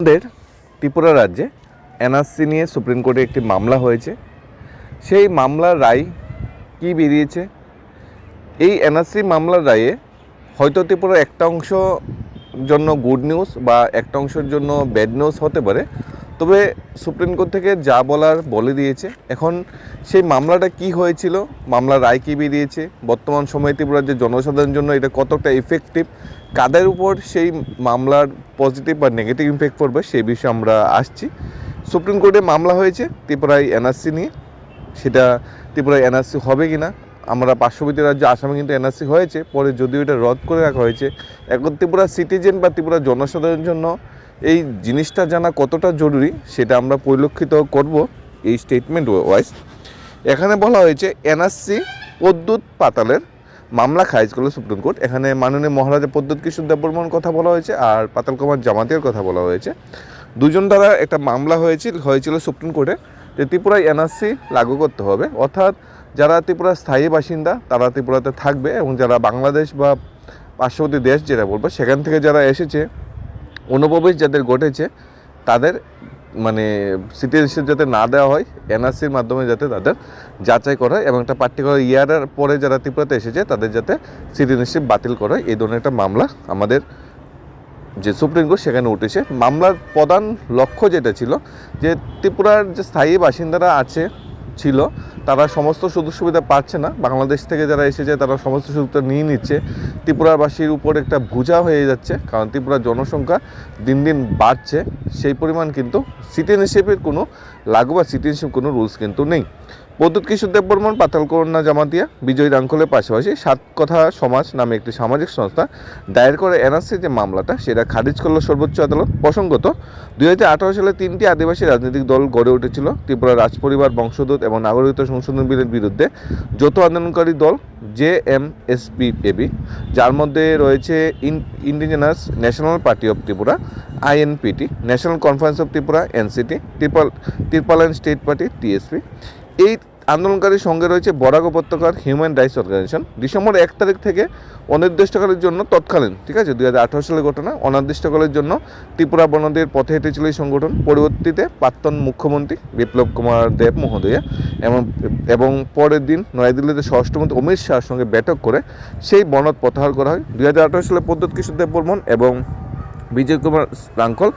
আমাদের ত্রিপুরা রাজ্যে এনআরসি নিয়ে সুপ্রিম কোর্টে একটি মামলা হয়েছে। সেই মামলার রায় কি বেরিয়েছে? এই এনআরসি মামলার রায়ে হয়তো ত্রিপুরার একটা অংশ জন্য গুড নিউজ বা একটা অংশের জন্য ব্যাড নিউজ হতে পারে। তবে সুপ্রিম কোর্ট থেকে যা বলার বলে দিয়েছে, এখন সেই মামলাটা কি হয়েছিল, মামলার রায় কি বেরিয়েছে, বর্তমান সময়ে ত্রিপুরার যে জনসাধারণের জন্য এটা কতটা ইফেক্টিভ কাদের উপর সেই মামলার পজিটিভ বা নেগেটিভ ইম্প্যাক্ট পড়বে সেই বিষয়ে আমরা আসছি। সুপ্রিম কোর্টে মামলা হয়েছে ত্রিপুরায় এনআরসি নিয়ে, সেটা ত্রিপুরায় এনআরসি হবে কি না আমরা পার্শ্ববর্তী রাজ্য আসামে কিন্তু এনআরসি হয়েছে, পরে যদিও এটা রদ করে রাখা হয়েছে, এখন ত্রিপুরা সিটিজেন বা ত্রিপুরা জনসাধারণের জন্য এই জিনিসটা জানা কতটা জরুরি সেটা আমরা পরিলক্ষিত করব এই স্টেটমেন্ট ওয়াইজ এখানে বলা হয়েছে, এনআরসি পদ্যুৎ পাতালের মামলা খারিজ করল সুপ্রিম কোর্ট। এখানে মাননীয় মহারাজা পদ্যুৎ কিশোর দেববর্মন কথা বলা হয়েছে আর পাতাল কুমার জামাতের কথা বলা হয়েছে। দুজন দ্বারা একটা মামলা হয়েছিল হয়েছিল সুপ্রিম কোর্টে যে ত্রিপুরায় এনআরসি লাগু করতে হবে। অর্থাৎ যারা ত্রিপুরার স্থায়ী বাসিন্দা, তারা ত্রিপুরাতে থাকবে এবং যারা বাংলাদেশ বা পার্শ্ববর্তী দেশ যেটা বলব, সেখান থেকে যারা এসেছে অনুপ্রবেশ যাদের ঘটেছে, তাদের মানে সিটিজেনশিপ যাতে না দেওয়া হয় এনআরসির মাধ্যমে যাতে তাদের যাচাই করা হয় এবং একটা পার্টিকুলার ইয়ারের পরে যারা ত্রিপুরাতে এসেছে, তাদের যাতে সিটিজেনশিপ বাতিল করা হয়। এই ধরনের একটা মামলা আমাদের যে সুপ্রিম কোর্ট সেখানে উঠেছে। মামলার প্রধান লক্ষ্য যেটা ছিল, যে ত্রিপুরার যে স্থায়ী বাসিন্দারা আছে, ছিল তারা সমস্ত সুযোগ সুবিধা পাচ্ছে না। বাংলাদেশ থেকে যারা এসেছে, তারা সমস্ত সুযোগটা নিয়ে নিচ্ছে। ত্রিপুরাবাসীর উপর একটা বোঝা হয়ে যাচ্ছে, কারণ ত্রিপুরার জনসংখ্যা দিন দিন বাড়ছে। সেই পরিমাণ কিন্তু সিটিজেনশিপের কোনো লাগু বা সিটিজেনশিপ কোনো রুলস কিন্তু নেই। পদ্যুৎ কিশোর দেববর্মন পাতালকন্যা জামাতিয়া, বিজয় রাঙ্কলের পাশাপাশি সাত কথা সমাজ নামে একটি সামাজিক সংস্থা দায়ের করে এনআরসি যে মামলাটা, সেটা খারিজ করল সর্বোচ্চ আদালত। প্রসঙ্গত, দুই সালে তিনটি আদিবাসী রাজনৈতিক দল গড়ে উঠেছিল ত্রিপুরা রাজপরিবার, বংশদূত এবং নাগরিকত্ব সংশোধন বিলের বিরুদ্ধে যৌথ আন্দোলনকারী দল J M S P AB যার মধ্যে রয়েছে indigenous indigenous national party of Tripura INPT national conference of Tripura NCT triple ত্রিপালাইন state party TSP এই আন্দোলনকারীর সঙ্গে রয়েছে বরাক উপত্যকার হিউম্যান রাইটস অর্গানাইজেশন। ডিসেম্বর এক তারিখ থেকে অনির্দিষ্টকালের জন্য তৎকালীন, ঠিক আছে? দুই হাজার আঠারো সালের ঘটনা, অনির্দিষ্টকালের জন্য ত্রিপুরা বনদের পথে হেঁটেছিল এই সংগঠন। পরবর্তীতে প্রাক্তন মুখ্যমন্ত্রী বিপ্লব কুমার দেব মহোদয়া এবং এবং পরের দিন নয়াদিল্লিতে স্বরাষ্ট্রমন্ত্রী অমিত শাহর সঙ্গে বৈঠক করে সেই বনদ প্রত্যাহার করা হয়। দুই হাজার আঠারো সালে পদ্মত কিশোর দেব বর্মন এবং বিজয় কুমার রাঙ্কল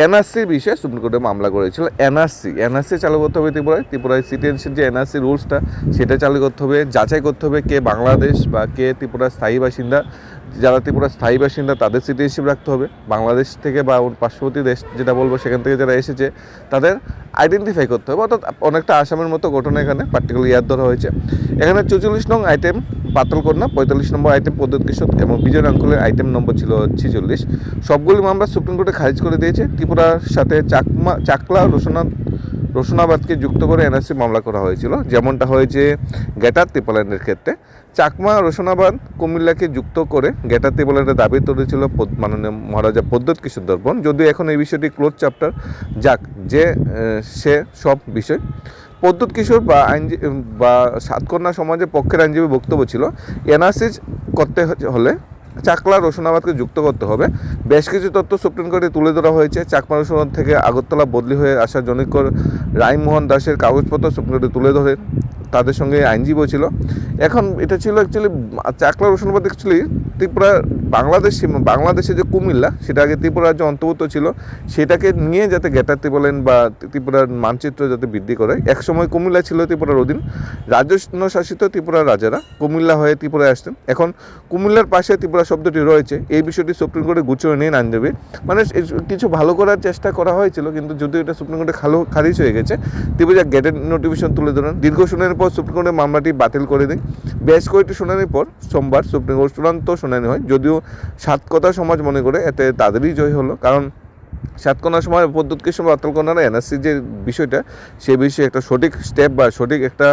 এনআরসির বিষয়ে সুপ্রিম কোর্টে মামলা করেছিল। এনআরসি এনআরসি চালু করতে হবে ত্রিপুরায় ত্রিপুরায় সিটিজেনশিপ যে এনআরসি রুলসটা, সেটা চালু করতে হবে, যাচাই করতে হবে কে বাংলাদেশ বা কে ত্রিপুরার স্থায়ী বাসিন্দা। যারা ত্রিপুরার স্থায়ী বাসিন্দা, তাদের সিটিজেনশিপ রাখতে হবে। বাংলাদেশ থেকে বা পার্শ্ববর্তী দেশ যেটা বলব, সেখান থেকে যারা এসেছে, তাদের আইডেন্টিফাই করতে হবে। অর্থাৎ অনেকটা আসামের মতো ঘটনা এখানে পার্টিকুলার ইয়ার ধরা হয়েছে। এখানে চৌচল্লিশ নং আইটেম পাতলকন্যা পঁয়তাল্লিশ নম্বর আইটেম পদ্ধতি কিশোর এবং বিজয় আঙ্কুলের আইটেম নম্বর ছিল ছেচল্লিশ। সবগুলি মামলা সুপ্রিম কোর্টে খারিজ করে দিয়েছে। ত্রিপুরার সাথে চাকমা, চাকলা রোশনাথ রোশনাবাদকে যুক্ত করে এনআরসি মামলা করা হয়েছিল। যেমনটা হয়েছে গ্যাটার ত্রিপালাইনের ক্ষেত্রে। চাকমা, রোশনাবাদ, কুমিল্লাকে যুক্ত করে গ্যাটার ত্রিপালাইনের দাবি তুলেছিল মাননীয় মহারাজা পদ্মত কিশোর দর্পণ। যদিও এখন এই বিষয়টি ক্লোজ চ্যাপ্টার, যাক, যে সে সব বিষয়। পদ্যুৎ কিশোর বা আইনজীবী বা সাতকন্যা সমাজের পক্ষের আইনজীবী বক্তব্য ছিল, এনআরসি করতে হলে চাকলা রোশনাবাদকে যুক্ত করতে হবে। বেশ কিছু তথ্য সুপ্রিম কোর্টে তুলে ধরা হয়েছে। চাকমা রোশনাবাদ থেকে আগরতলা বদলি হয়ে আসা জনিকর রায়মোহন দাসের কাগজপত্র সুপ্রিম কোর্টে তুলে ধরে। তাদের সঙ্গে আইনজীবী ছিল। এখন এটা ছিল অ্যাকচুয়ালি চাকলা রোশনাবাদ অ্যাকচুয়ালি ত্রিপুরা বাংলাদেশ, বাংলাদেশে যে কুমিল্লা, সেটা আগে ত্রিপুরা রাজ্য অন্তর্ভুক্ত ছিল, সেটাকে নিয়ে যাতে গ্যাটারতে বলেন বা ত্রিপুরার মানচিত্র যাতে বৃদ্ধি করে, একসময় কুমিল্লা ছিল ত্রিপুরার অধীন রাজস্ব শাসিত ত্রিপুরার রাজারা কুমিল্লা হয়ে ত্রিপুরায় আসতেন। এখন কুমিল্লার পাশে ত্রিপুরা শব্দটি রয়েছে, এই বিষয়টি সুপ্রিম কোর্টে গুছিয়ে নিয়ে আইনজীবী মানে কিছু ভালো করার চেষ্টা করা হয়েছিল, কিন্তু যদিও এটা সুপ্রিম কোর্টে খালো, খারিজ হয়ে গেছে, ত্রিপুরা গেটের নোটিফিকেশন তুলে ধরেন। দীর্ঘ শুনানির পর সুপ্রিম কোর্টের মামলাটি বাতিল করে দেয়। বেশ কয়েকটি শুনানির পর সোমবার সুপ্রিম কোর্ট চূড়ান্ত শুনানি হয়, যদিও সাতকথা সমাজ মনে করে এতে তাদেরই জয় হলো। কারণ সাতকোনার সময় পদ্ধতিকে সময় অতলকোনার এনআরসি যে বিষয়টা, সে বিষয়ে একটা সঠিক স্টেপ বা সঠিক একটা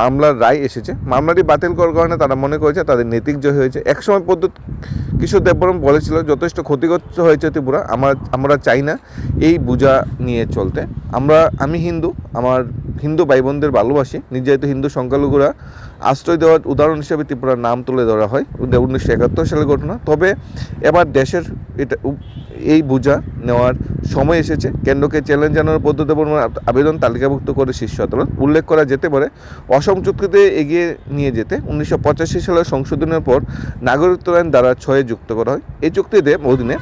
মামলার রায় এসেছে। মামলাটি বাতিল করার কারণে তারা মনে করেছে তাদের নৈতিক জয় হয়েছে। একসময় পদ্ধতি কিশোর দেববরম বলেছিল যথেষ্ট ক্ষতিগ্রস্ত হয়েছে ত্রিপুরা, আমার, আমরা চাই না এই বোঝা নিয়ে চলতে। আমরা, আমি হিন্দু, আমার হিন্দু ভাই বোনদের ভালোবাসি। নির্যাতিত হিন্দু সংখ্যালঘুরা আশ্রয় দেওয়ার উদাহরণ হিসেবে ত্রিপুরার নাম তুলে ধরা হয়। উনিশশো একাত্তর সালের ঘটনা। তবে এবার দেশের এটা, এই বোঝা নেওয়ার সময় এসেছে। কেন্দ্রকে চ্যালেঞ্জ জানানোর পদ্ধতি আবেদন তালিকাভুক্ত করে শীর্ষ আদালত। উল্লেখ করা যেতে পারে, অসম চুক্তিতে এগিয়ে নিয়ে যেতে উনিশশো পঁচাশি সালের সংশোধনের পর নাগরিকত্ব আইন দ্বারা ছয়ে যুক্ত করা হয়। এই চুক্তিতে অধীনে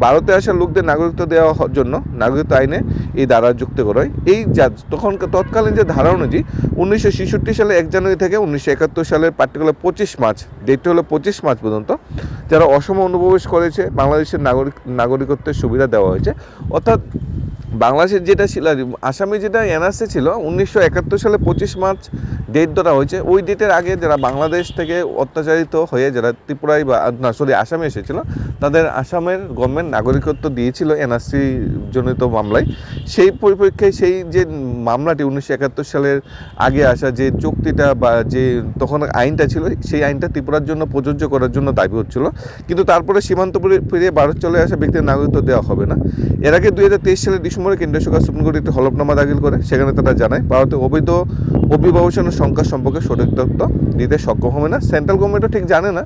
ভারতে আসা লোকদের নাগরিকত্ব দেওয়া হ- জন্য নাগরিকত্ব আইনে এই ধারা যুক্ত করা হয়। এই তখন তৎকালীন যে ধারা অনুযায়ী উনিশশো ছেষট্টি সালে এক জানুয়ারি থেকে উনিশশো একাত্তর সালের পার্টিকুলার পঁচিশ মার্চ ডেটটা হলো পঁচিশ মার্চ পর্যন্ত যারা অসম অনুপ্রবেশ করেছে, বাংলাদেশের নাগরিক, নাগরিকত্বের সুবিধা দেওয়া হয়েছে। অর্থাৎ বাংলাদেশের যেটা ছিল, আসামে যেটা এনআরসি ছিল, উনিশশো একাত্তর সালে পঁচিশ মার্চ ডেট ধরা হয়েছে। ওই ডেটের আগে যারা বাংলাদেশ থেকে অত্যাচারিত হয়ে যারা ত্রিপুরায় বা, না সরি আসামে এসেছিল, তাদের আসামের গভর্নমেন্ট নাগরিকত্ব দিয়েছিল এনআরসি জনিত মামলায়। সেই পরিপ্রেক্ষিতে সেই যে মামলাটি উনিশশো একাত্তর সালের আগে আসা যে চুক্তিটা বা যে তখন আইনটা ছিল, সেই আইনটা ত্রিপুরার জন্য প্রযোজ্য করার জন্য দাবি হচ্ছিল। কিন্তু তারপরে সীমান্ত পেরিয়ে ভারত চলে আসা ব্যক্তির নাগরিকত্ব দেওয়া হবে না। এর আগে দুই হাজার তেইশ সালের ডিসেম্বরে কেন্দ্রীয় সরকার সুপ্রিম কোর্টে একটি হলফনামা দাখিল করে, সেখানে তারা জানায় ভারতে অবৈধ অভিবাসনের সংখ্যা সম্পর্কে সঠিক তথ্য দিতে সক্ষম হবে না। সেন্ট্রাল গভর্নমেন্টও ঠিক জানে না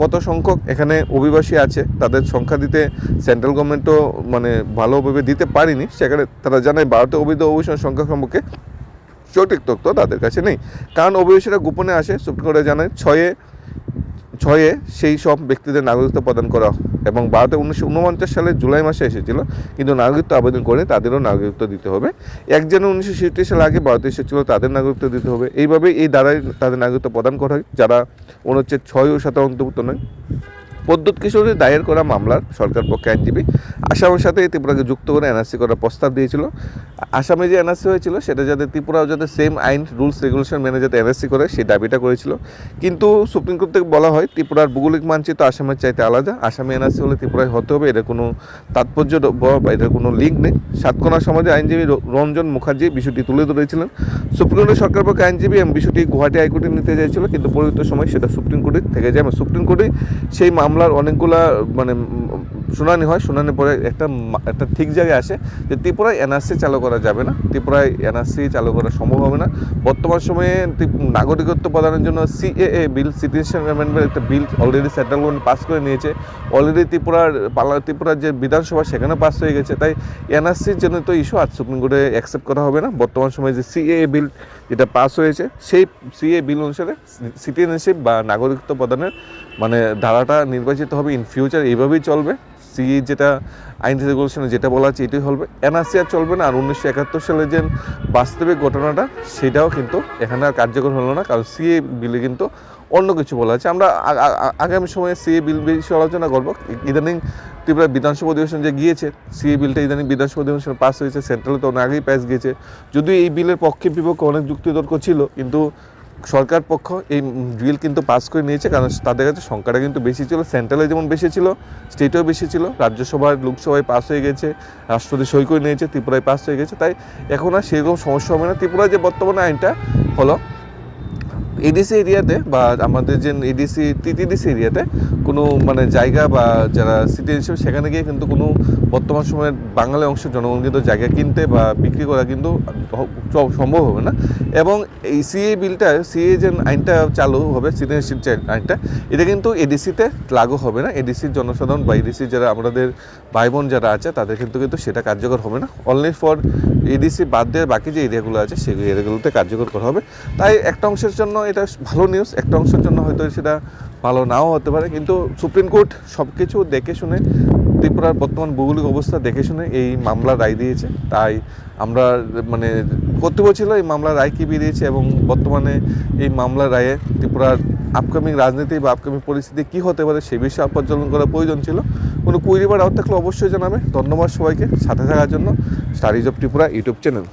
কত সংখ্যক এখানে অভিবাসী আছে। তাদের সংখ্যা দিতে সেন্ট্রাল গভর্নমেন্টও মানে ভালোভাবে দিতে পারেনি। সেখানে তারা জানায় ভারতে অবৈধ অভিবাসনের সংখ্যা সম্পর্কে সঠিক তথ্য তাদের কাছে নেই। কারণ অভিবাসীরা গোপনে আসে। সুপ্রিম কোর্টে জানায়, ছয়ে ছয়ে সেই সব ব্যক্তিদের নাগরিকত্ব প্রদান করা। এবং ভারতে উনিশশো উনপঞ্চাশ সালে জুলাই মাসে এসেছিল, কিন্তু নাগরিকত্ব আবেদন করে তাদেরও নাগরিকত্ব দিতে হবে। এক জানুয়ারি উনিশশো সাল আগে ভারতে এসেছিল, তাদের নাগরিকত্ব দিতে হবে। এইভাবে এই দ্বারাই তাদের নাগরিকত্ব প্রদান করা হয়, যারা অনুচ্ছেদ ছয় ও সাথে অন্তর্ভুক্ত নয়। প্রদ্যুৎ কিশোরী দায়ের করা মামলার সরকার পক্ষে আইনজীবী আসামের সাথে ত্রিপুরাকে যুক্ত করে এনআরসি করার প্রস্তাব দিয়েছিল। আসামে যে এনআরসি হয়েছিল, সেটা যাতে ত্রিপুরাও যাতে সেম আইন, রুলস, রেগুলেশন মেনে যাতে এনআরসি করে, সেই দাবিটা করেছিল। কিন্তু সুপ্রিম কোর্ট থেকে বলা হয়, ত্রিপুরার ভৌগোলিক মানচিত্র আসামের চাইতে আলাদা। আসামে এনআরসি হলে ত্রিপুরায় হতে হবে এটার কোনো তাৎপর্য ব- এটার কোনো লিঙ্ক নেই। সাতকোনা সমাজে আইনজীবী রঞ্জন মুখার্জি বিষয়টি তুলে ধরেছিলেন। সুপ্রিম কোর্টের সরকার পক্ষে আইনজীবী বিষয়টি গুয়াহাটি হাইকোর্টে নিতে চাইছিল, কিন্তু পরবর্তী সময় সেটা সুপ্রিম কোর্টে থেকে যায় সুপ্রিম কোর্টে সেই মামলার অনেকগুলা মানে শুনানি হয় শুনানি পরে একটা একটা ঠিক জায়গায় আসে যে ত্রিপুরায় এনআরসি চালু করা যাবে না। ত্রিপুরায় এনআরসি চালু করা সম্ভব হবে না। বর্তমান সময়ে নাগরিকত্ব প্রদানের জন্য সিএএ বিল সিটিজেন অ্যামেন্ডমেন্ট একটা bill already central government pass করে নিয়েছে। অলরেডি ত্রিপুরার, পালা ত্রিপুরার যে বিধানসভা সেখানে পাস হয়ে গেছে। তাই এনআরসির জন্য তো ইস্যু আজ সুপ্রিম কোর্টে অ্যাকসেপ্ট করা হবে না। বর্তমান সময়ে যে সিএএ বিল যেটা পাস হয়েছে, সেই সিএ বিল অনুসারে সিটিজেনশিপ বা নাগরিকত্ব প্রদানের মানে ধারাটা নির্বাচিত হবে ইন ফিউচার এইভাবেই চলবে। সিএ যেটা আইন রেগুলেশনে যেটা বলা আছে এটাই হবে। এনআরসি আর চলবে না, আর উনিশশো একাত্তর সালে যে বাস্তবিক ঘটনাটা, সেটাও কিন্তু এখানে আর কার্যকর হলো না, কারণ সিএ বিলে কিন্তু অন্য কিছু বলা আছে। আমরা আগামী সময়ে সিএ বিল বিষয়ে আলোচনা করব। ইদানিং ত্রিপুরা বিধানসভা অধিবেশন যে গিয়েছে সিএ বিলটা ইদানিং বিধানসভা অধিবেশন পাস হয়েছে, সেন্ট্রালে তো অনেক আগেই পাস গিয়েছে। যদিও এই বিলের পক্ষে বিপক্ষে অনেক যুক্তিতর্ক ছিল, কিন্তু সরকার পক্ষ এই বিল কিন্তু পাস করে নিয়েছে, কারণ তাদের কাছে সংখ্যাটা কিন্তু বেশি ছিল সেন্ট্রালে যেমন বেশি ছিল স্টেটেও বেশি ছিল, রাজ্যসভার, লোকসভায় পাস হয়ে গেছে, রাষ্ট্রপতি সই করে নিয়েছে, ত্রিপুরায় পাস হয়ে গেছে, তাই এখন আর সেরকম সমস্যা হবে না। ত্রিপুরায় যে বর্তমানে আইনটা হলো এডিসি এরিয়াতে বা আমাদের যে এডিসি টিটিডিসি এরিয়াতে কোনো মানে জায়গা বা যারা সিটিজেনশিপ সেখানে গিয়ে কিন্তু কোনো বর্তমান সময়ে বাঙালি অংশের জনগণ কিন্তু জায়গা কিনতে বা বিক্রি করা কিন্তু সম্ভব হবে না এবং এই সিএ বিলটা সিএ যে আইনটা চালু হবে সিটিজেনশিপ যে আইনটা এটা কিন্তু এডিসিতে লাগু হবে না এডিসির জনসাধারণ বা এডিসি যারা আমাদের ভাই বোন যারা আছে তাদের কিন্তু কিন্তু সেটা কার্যকর হবে না অনলি ফর এডিসি বাদ দিয়ে বাকি যে এরিয়াগুলো আছে সেই এরিয়াগুলোতে কার্যকর করা হবে তাই একটা অংশের জন্য এটা ভালো নিউজ একটা অংশের জন্য হয়তো সেটা ভালো নাও হতে পারে, কিন্তু সুপ্রিম কোর্ট সব কিছু দেখে শুনে, ত্রিপুরার বর্তমান ভৌগোলিক অবস্থা দেখে শুনে এই মামলা রায় দিয়েছে। তাই আমরা মানে কর্তব্য ছিল এই মামলার রায় কী বেরিয়েছে এবং বর্তমানে এই মামলার রায়ে ত্রিপুরার আপকামিং রাজনীতি বা আপকামিং পরিস্থিতি কী হতে পারে সে বিষয়ে পর্যবেক্ষণ করা প্রয়োজন ছিল। কোনো কুইরি বা থাকলে অবশ্যই জানাবে। ধন্যবাদ সবাইকে। সাথে থাকার জন্য studies of Tripura YouTube channel.